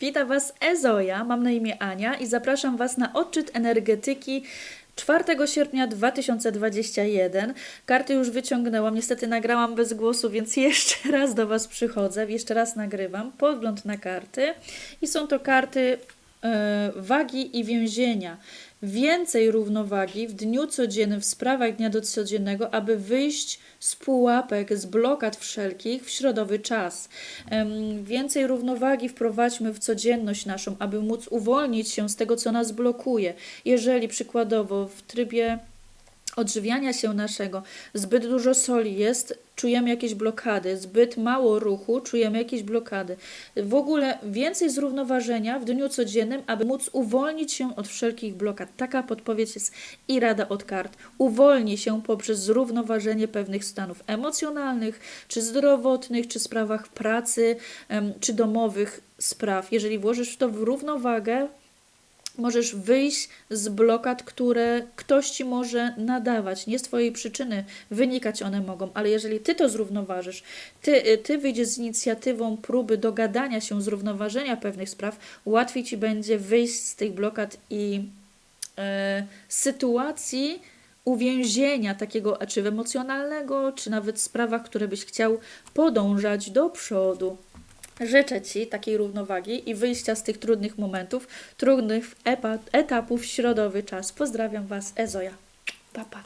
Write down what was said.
Witam Was Ezoja, mam na imię Ania i zapraszam Was na odczyt energetyki 4 sierpnia 2021. Karty już wyciągnęłam, niestety nagrałam bez głosu, więc jeszcze raz do Was przychodzę, jeszcze raz nagrywam. Podgląd na karty i są to karty e, wagi i więzienia. Więcej równowagi w dniu codziennym, w sprawach dnia do codziennego, aby wyjść z pułapek, z blokad wszelkich w środowy czas. Więcej równowagi wprowadźmy w codzienność naszą, aby móc uwolnić się z tego, co nas blokuje. Jeżeli przykładowo w trybie odżywiania się naszego zbyt dużo soli jest, czujemy jakieś blokady, zbyt mało ruchu, czujemy jakieś blokady. W ogóle więcej zrównoważenia w dniu codziennym, aby móc uwolnić się od wszelkich blokad. Taka podpowiedź jest i rada od kart. Uwolni się poprzez zrównoważenie pewnych stanów emocjonalnych, czy zdrowotnych, czy sprawach pracy, czy domowych spraw. Jeżeli włożysz to w równowagę, możesz wyjść z blokad, które ktoś ci może nadawać. Nie z twojej przyczyny wynikać one mogą, ale jeżeli ty to zrównoważysz, ty, ty wyjdziesz z inicjatywą próby dogadania się, zrównoważenia pewnych spraw, łatwiej ci będzie wyjść z tych blokad i e, sytuacji uwięzienia takiego, czy emocjonalnego, czy nawet sprawach, które byś chciał podążać do przodu. Życzę Ci takiej równowagi i wyjścia z tych trudnych momentów, trudnych etapów środowy czas. Pozdrawiam Was, Ezoja. Pa, pa.